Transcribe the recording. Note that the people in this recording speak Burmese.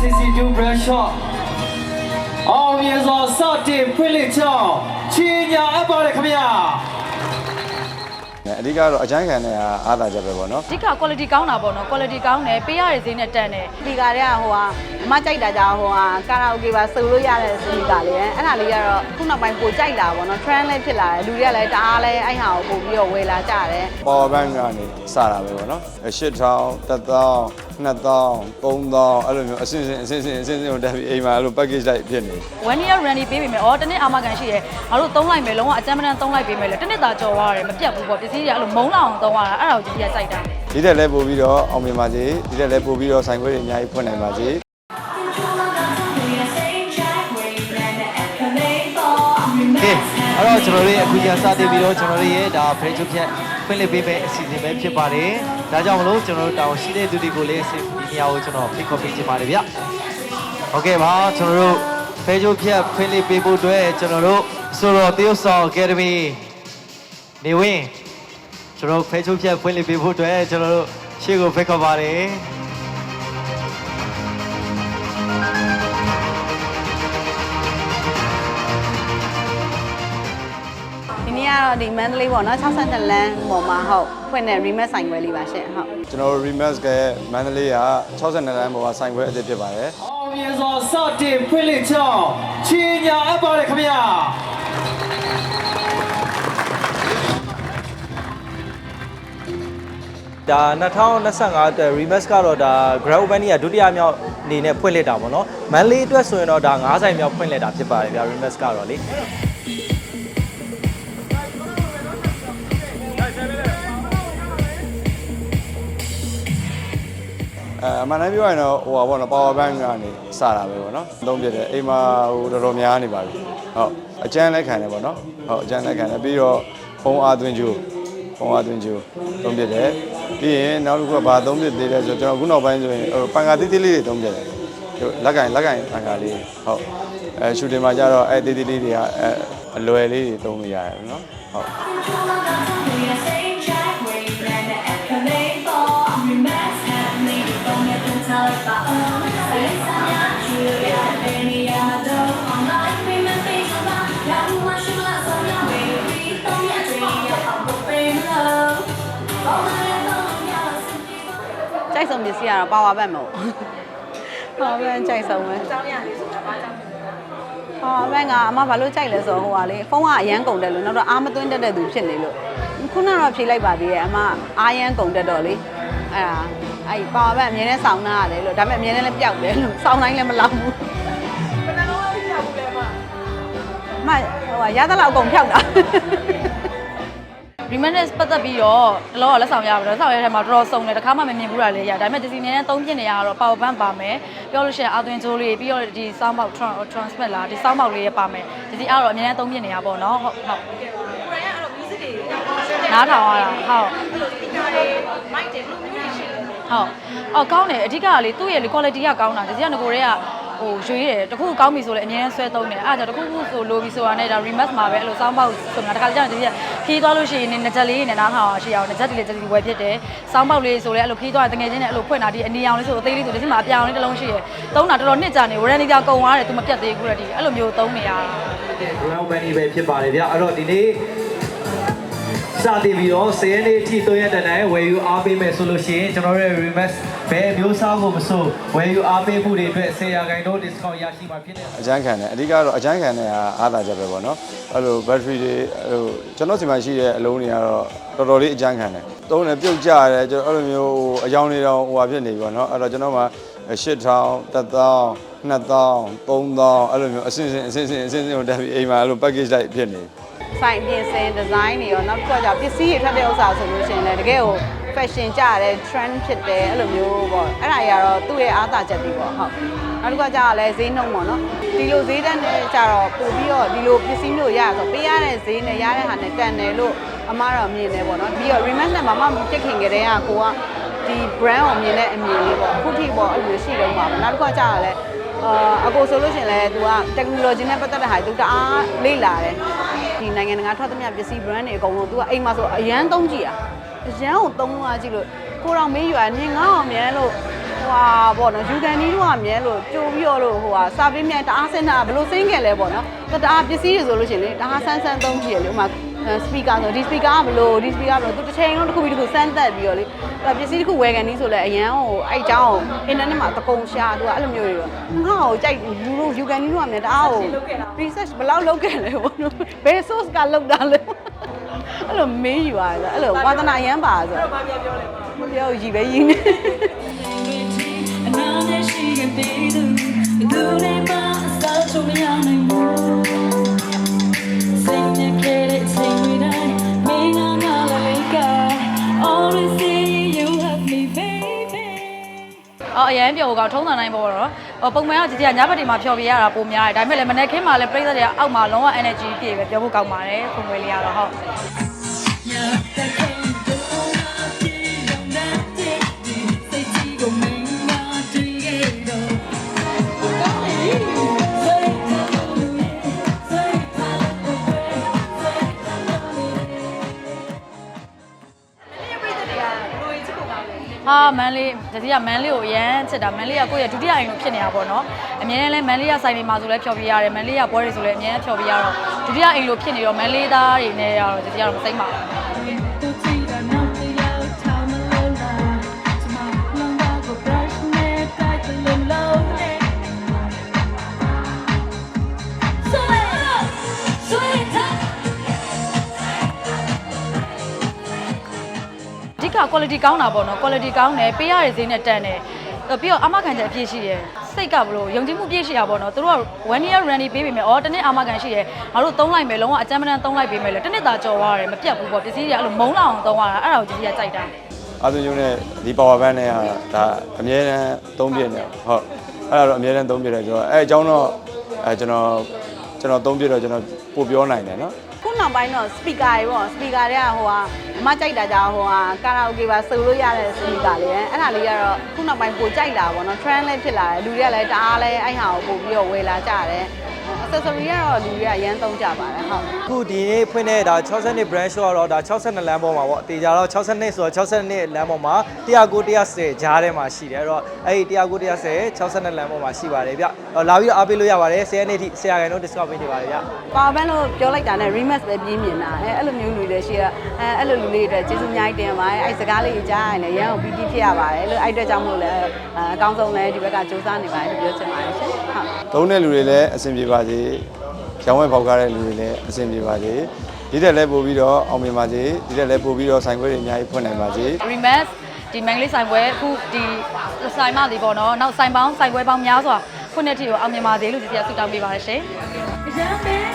62 brand shop အောင်မြင်စွာစတင်ဖွင့်လှစ်ကြောင်းချီညာအပ်ပါတယ်ခင်ဗျာအဓိကတော့အကျန်းခံတဲ့အားသာချက်ပဲပေါ့နော်အဓိက quality ကောင်းတာပေါ့နော် quality ကောင်းတယ်ပေးရတဲ့ဈေးနဲ့တန်တယ်စပီကာတွေကဟိုဟာအမကြိုက်တာကြောင့်ဟိုဟာကာရာအိုကေပါဆိုလို့ရတဲ့စပီကာလေးအဲ့ဒါလေးကတော့ခုနောက်ပိုင်းပိုကြိုက်လာပါတော့ trend လေးဖြစ်လာတယ်လူတွေကလည်းတအားလဲအဲ့ဟာကိုပို့ပြီးတော့ဝယ်လာကြတယ် power bank ကနေစတာပဲပေါ့နော်8000 1000 2000 3000အဲ့လိုမျိုးအစင်းစင်းအစင်းစင်းအစင်းစင်းကိုတက်ပြီးအိမ်မှာအဲ့လို package လိုက်ဖြစ်နေ one year randy ပေးပြီမယ်ဩတနေ့အာမခံရှိရဲငါတို့သုံးလိုက်မယ်လုံးဝအကြမ်းမတမ်းသုံးလိုက်ပေးမယ်လေတနေ့သာကြော်သွားတယ်မပြတ်ဘူးပေါ့ပစ္စည်းတွေအဲ့လိုမုန်းလောက်အောင်သုံးရတာအဲ့ဒါကိုကြည့်ရစိုက်တာဒီတက်လဲပို့ပြီးတော့အောင်မြင်ပါစေဒီတက်လဲပို့ပြီးတော့ဆိုင်ခွဲတွေအများကြီးဖွင့်နိုင်ပါစေ တော့ကျွန်တော်တို့ရဲ့အခုကြစတင်ပြီးတော့ကျွန်တော်တို့ရဲ့ဒါဖေချုပ်ဖြတ်ဖွင့်လှစ်ပေးမယ့်အစီအစဉ်ပဲဖြစ်ပါတယ်။ဒါကြောင့်မလို့ကျွန်တော်တို့တောင်းရှိတဲ့သူတွေကိုလည်းဒီနေရာကိုကျွန်တော်ဖိတ်ခေါ်ပေးချင်ပါတယ်ဗျ။ဟုတ်ကဲ့ပါကျွန်တော်တို့ဖေချုပ်ဖြတ်ဖွင့်လှစ်ပေးဖို့အတွက်ကျွန်တော်တို့ဆိုတော့တရုတ်ဆောင်အကယ်ဒမီနေဝင်းကျွန်တော်တို့ဖေချုပ်ဖြတ်ဖွင့်လှစ်ပေးဖို့အတွက်ကျွန်တော်တို့ရှေ့ကိုဖိတ်ခေါ်ပါတယ်။ တော့ဒီမန္တလေးပေါ့နော်62လမ်းပေါ်မှာဟုတ်ဖွင့်တဲ့ remix ဆိုင်ခွဲလေးပါရှင့်ဟုတ်ကျွန်တော်တို့ remix ကမန္တလေးက62လမ်းပေါ်မှာဆိုင်ခွဲအသစ်ဖြစ်ပါတယ်အောင်မြင်စွာစတင်ဖွင့်လှစ်ကြောင်းချီညာအပ်ပါတယ်ခင်ဗျာဒါ2025အတွက် remix ကတော့ဒါ Grab Open ကြီးကဒုတိယမြောက်အနေနဲ့ဖွင့်လှစ်တာပေါ့နော်မန်လေးအတွက်ဆိုရင်တော့ဒါ9ဆိုင်မြောက်ဖွင့်လှစ်တာဖြစ်ပါတယ်ဗျာ remix ကတော့လေ အဲအမှန်တမ်းပြောရရင်တော့ဟိုပါပေါ့နော် power bank ကနေစတာပဲပေါ့နော်သုံးပြတယ်အိမ်မှာဟိုတော်တော်များနေပါပြီဟုတ်အကျန်းလက်ခံတယ်ပေါ့နော်ဟုတ်အကျန်းလက်ခံတယ်ပြီးတော့ဖုံးအားသွင်းကြိုးဖုံးအားသွင်းကြိုးသုံးပြတယ်ပြီးရင်နောက်တစ်ခုကဘာသုံးပြသေးလဲဆိုတော့ကျွန်တော်ခုနောက်ပိုင်းဆိုရင်ဟိုပန်ကာတိတိလေးတွေသုံးပြတယ်ဟိုလက်ကင်လက်ကင်ပန်ကာလေးဟုတ်အဲရှူတင်မှာကျတော့အဲတိတိလေးတွေကအဲအလွယ်လေးတွေသုံးလို့ရတယ်နော်ဟုတ် ကြိုက်ဆုံးပစ္စည်းကတော့ power bank မဟုတ် power bank ကြိုက်ဆုံးပဲအကြောင်းရလေးဆိုတာဘာကြောင့် power bank ကအမဘာလို့ကြိုက်လဲဆိုတော့ဟိုကလေဖုန်းကအရန်ကုန်တယ်လို့နောက်တော့အားမသွင်းတတ်တဲ့သူဖြစ်နေလို့ခုနကတော့ဖြေလိုက်ပါသေးတယ်အမအားရန်ကုန်တတ်တော့လေအဲ့ဒါအဲ့ power bank အမြဲတမ်းစောင်းနာရတယ်လို့ဒါပေမဲ့အမြဲတမ်းလည်းပျောက်တယ်လို့စောင်းတိုင်းလည်းမလောက်ဘူးဘယ်နှလုံးလဲပျောက်ဘူးလဲမမဟိုကရသလောက်အကုန်ဖြောက်တာ remittance ပတ်သက်ပြီးတော့တလောကလက်ဆောင်ရပါတော့လက်ဆောင်ရတဲ့ထဲမှာတော်တော်စုံတယ်တခါမှမမြင်ဘူးတာလေးရဒါပေမဲ့ဒီစီနေနဲ့သုံးပြနေရတော့ power bank ပါမယ်ပြောလို့ရှိရင်အသွင်ကြိုးလေးပြီးတော့ဒီ sound box transmit လာဒီ sound box လေးရပါမယ်ဒီစီအားတော့အများနဲ့သုံးပြနေရပေါ့နော်ဟုတ်ဟုတ်နားထောင်ရတာဟုတ်ဟုတ်အော်ကောင်းတယ်အဓိကကလေသူ့ရဲ့လေ quality ကကောင်းတာဒီစီကငကိုတွေက ဟိုရွေးတယ်တခုကောင်းပြီဆိုလည်းအများနဲ့ဆွဲသုံးတယ်အားကြောင့်တခုခုဆိုလိုပြီဆိုတာနဲ့ဒါ remix မှာပဲအဲ့လို sound box ဆိုတာတခါကြာဒီစီကခီးသွားလို့ရှိရင်နှစ်ချက်လေးနဲ့နားထောင်အောင်ရှိအောင်နှစ်ချက်လေးချက်လေးဝယ်ဖြစ်တယ် sound box လေးဆိုလည်းအဲ့လိုခီးသွားတငယ်ချင်းနဲ့အဲ့လိုဖွင့်တာဒီအနီအောင်လေးဆိုအသေးလေးဆိုဒီစီမှာအပြောင်လေးတစ်လုံးရှိရယ်သုံးတာတော်တော်နှစ်ကြာနေ warranty ကြောင့်ကုန်သွားတယ်သူမပြတ်သေးဘူးတဲ့ဒီအဲ့လိုမျိုးသုံးနေရတာ ground money ပဲဖြစ်ပါတယ်ဗျအဲ့တော့ဒီနေ့ စတင်ပြီးတော့10ရက်နေ့အထိ3ရက်တန်းတိုင်းဝယ်ယူအားပေးမယ်ဆိုလို့ရှိရင်ကျွန်တော်တို့ရဲ့ remix ဘယ်မျိုးစားကိုမဆိုဝယ်ယူအားပေးမှုတွေအတွက်10ရာခိုင်နှုန်း discount ရရှိမှာဖြစ်တယ်အကျန်းခံတယ်အဓိကတော့အကျန်းခံတဲ့အားသာချက်ပဲပေါ့နော်အဲ့လို battery တွေဟိုကျွန်တော်စီမှာရှိတဲ့အလုံးတွေကတော့တော်တော်လေးအကျန်းခံတယ်သုံးတယ်ပြုတ်ကြရတယ်ကျွန်တော်အဲ့လိုမျိုးဟိုအယောင်တွေတော့ဟိုဟာဖြစ်နေပြီပေါ့နော်အဲ့တော့ကျွန်တော်မှာ 8000 1000 2000 3000အဲ့လိုမျိုးအစင်းစင်းအစင်းစင်းအစင်းစင်းကိုတက်ပြီးအိမ်မှာအဲ့လို package လိုက်ဖြစ်နေပြီဆိုင်ပြင်ဆင် design တွေရောနောက်တစ်ခုကကြာပစ္စည်းတွေထွက်တဲ့ဥစ္စာဆိုလို့ရှိရင်လည်းတကယ်ကို fashion ကြတဲ့ trend ဖြစ်တယ်အဲ့လိုမျိုးပေါ့အဲ့ဒါကြီးကတော့သူ့ရဲ့အားသာချက်တွေပေါ့ဟုတ်နောက်တစ်ခုကကြာလည်းဈေးနှုန်းပေါ့နော်ဒီလိုဈေးတက်နဲ့ကြာတော့ပို့ပြီးတော့ဒီလိုပစ္စည်းမျိုးရရဆိုပေးရတဲ့ဈေးနဲ့ရတဲ့ဟာနဲ့တန်တယ်လို့အမတော့မြင်တယ်ပေါ့နော်ပြီးတော့ remix နဲ့မမပြစ်ခင်ကြတဲ့ကကိုက ဒီ brand ကိုမြင်တဲ့အမြင်လေးပေါ့ခုထိပေါ့အဲ့လိုရှိတော့မှာနောက်တစ်ခါကြာရလဲအာအကိုဆိုလို့ရှင်လဲသူက technology နဲ့ပတ်သက်တဲ့ဟာသူတအားလေ့လာတယ်ဒီနိုင်ငံတကာထွက်သမျှပစ္စည်း brand တွေအကုန်လုံးသူကအိမ်မှာဆိုအရန်သုံးကြည့်อ่ะအရန်ကိုသုံးလာကြည့်လို့ကိုတော်မေးရွာမြင်ငါအောင်မြဲလို့ဟွာပေါ့နော်ယူကန်နီးတို့ကမြဲလို့ကြိုပြီးတော့လို့ဟိုဟာစာပေးမြန်တအားစင်တာဘလို့စင်းခဲ့လဲပေါ့နော်တအားပစ္စည်းတွေဆိုလို့ရှင်လေတအားဆန်းဆန်းသုံးကြည့်ရလေဥမာ စပီကာဆိုဒီစပီကာကဘလို့ဒီစပီကာကဘလို့သူတစ်ချိန်လုံးတစ်ခုပြီးတစ်ခုစမ်းသက်ပြီးတော့လေအဲ့ပစ္စည်းတစ်ခုဝယ်ကန်နီးဆိုလဲအရန်ဟိုအဲ့အကြောင်းအင်တာနက်မှာတကုံရှာသူကအဲ့လိုမျိုးတွေငါ့ကိုကြိုက်လူတို့ယူကန်နီးတို့ကမြဲတအားကို research ဘယ်လောက်လုပ်ခဲ့လဲပေါ့နော်ဘယ် source ကလုပ်တာလဲအဲ့လိုမေးယူရတယ်အဲ့လိုဝါသနာအရန်ပါဆိုတော့ဘာပြောပြောလဲမပြောရည်ပဲရည်နေအနာနဲ့ရှိခဲ့ပြီးသူသူနဲ့ပါအစားချုံမရ ကောင်ထုံးစံတိုင်းပေါ့တော့ဟိုပုံမှန်ကကြည်ကြညဘက်တွေမှာဖြော်ပြရတာပုံများတယ်ဒါပေမဲ့လည်းမနေ့ခင်းမှာလည်းပြိဿတွေကအောက်မှာလုံးဝ energy ပြည့်ပဲပြောဖို့ကောင်းပါတယ်ပုံွယ်လေးရတော့ဟုတ် ဟာမန်လေးတတိယမန်လေးကိုအရန်ချစ်တာမန်လေးကကိုယ့်ရဲ့ဒုတိယအိမ်လိုဖြစ်နေတာပေါ့နော်အမြဲတမ်းလဲမန်လေးကဆိုင်နေမှာဆိုလဲဖြော်ပြရတယ်မန်လေးကပွဲတွေဆိုလဲအမြဲတမ်းဖြော်ပြရတော့ဒုတိယအိမ်လိုဖြစ်နေတော့မန်လေးသားတွေနဲ့ရတော့တတိယတော့မစိမ့်ပါဘူး က quality ကောင်းတာပေါ့နော် quality ကောင်းတယ်ပေးရတဲ့ဈေးနဲ့တန်တယ်အဲ့ပြီးတော့အမခံချက်အပြည့်ရှိတယ်စိတ်ကဘလို့ယုံကြည်မှုပြည့်ရှိတာပေါ့နော်သူတို့က1 year randy ပေးပေမဲ့အော်တစ်နှစ်အမခံရှိတယ်ငါတို့သုံးလိုက်မယ်လုံးဝအကြမ်းမတမ်းသုံးလိုက်ပေးမယ်လေတစ်နှစ်သာကြော်သွားတယ်မပြတ်ဘူးပေါ့ပစ္စည်းတွေအဲ့လိုမုန်းလောက်အောင်သုံးရတာအဲ့ဒါကိုကြည့်ရကြိုက်တာအာသွင်းကျုံနဲ့ဒီ power bank နဲ့ဟာဒါအမြဲတမ်းသုံးပြနေဟုတ်အဲ့ဒါတော့အမြဲတမ်းသုံးပြတယ်ကျွန်တော်အဲအကြောင်းတော့အဲကျွန်တော်ကျွန်တော်သုံးပြတော့ကျွန်တော်ပို့ပြောနိုင်တယ်နော်ခု နောက်ပိုင်းတော့ speaker တွေပေါ့ speaker တွေကဟိုဟာအမကြိုက်တာကြောင့်ဟိုဟာကာရာအိုကေပါဆိုလို့ရတဲ့ speaker လေးရယ်အဲ့ဒါလေးကတော့ခုနောက်ပိုင်းပိုကြိုက်လာပေါ့နော် trend လေးဖြစ်လာတယ်လူတွေကလည်းတအားလဲအဲ့ဟာကိုပို့ပြီးတော့ဝယ်လာကြတယ် accessory ကတော့လူတွေကရမ်းသုံးကြပါတယ်ဟုတ်အခုဒီနေ့ဖွင့်တဲ့ဒါ62 brand show ကတော့ဒါ62လမ်းပေါ်မှာပေါ့အတေကြတော့62ဆိုတော့62လမ်းပေါ်မှာ109 110ကြားထဲမှာရှိတယ်အဲ့တော့အဲ့ဒီ109 110 62လမ်းပေါ်မှာရှိပါတယ်ဗျအဲ့တော့လာပြီးတော့အားပေးလို့ရပါတယ်10ရက်နေ့ထိ10ရာခိုင်နှုန်း discount ပေးနေပါတယ်ဗျ power bank လို့ပြောလိုက်တာနဲ့ remix ပဲပြင်းမြင်တာအဲအဲ့လိုမျိုးလူတွေရှိရအဲအဲ့လိုလူလေးတွေအတွက်ကျေးဇူးအများကြီးတင်ပါတယ်အဲ့စကားလေးကြီးကြားရင်လည်းရမ်းကိုပီတိဖြစ်ရပါတယ်အဲ့လိုအဲ့အတွက်ကြောင့်မို့လို့လည်းအကောင်းဆုံးလည်းဒီဘက်ကစူးစမ်းနေပါတယ်လို့ပြောချင်ပါတယ်ရှင်ဟုတ် သုံးတဲ့လူတွေလည်းအဆင်ပြေပါစေရောင်းဝယ်ပေါက်ကားတဲ့လူတွေလည်းအဆင်ပြေပါစေဒီတက်လည်းပို့ပြီးတော့အောင်မြင်ပါစေဒီတက်လည်းပို့ပြီးတော့ဆိုင်ခွဲတွေအများကြီးဖွင့်နိုင်ပါစေ rematch ဒီမန်ဂလေးဆိုင်ပွဲအခုဒီဆိုင်မလေးပေါ့နော်နောက်ဆိုင်ပေါင်းဆိုင်ပွဲပေါင်းများစွာခုနှစ်ထိကိုအောင်မြင်ပါစေလို့ကြည်ကြဆုတောင်းပေးပါတယ်ရှင် Yummy.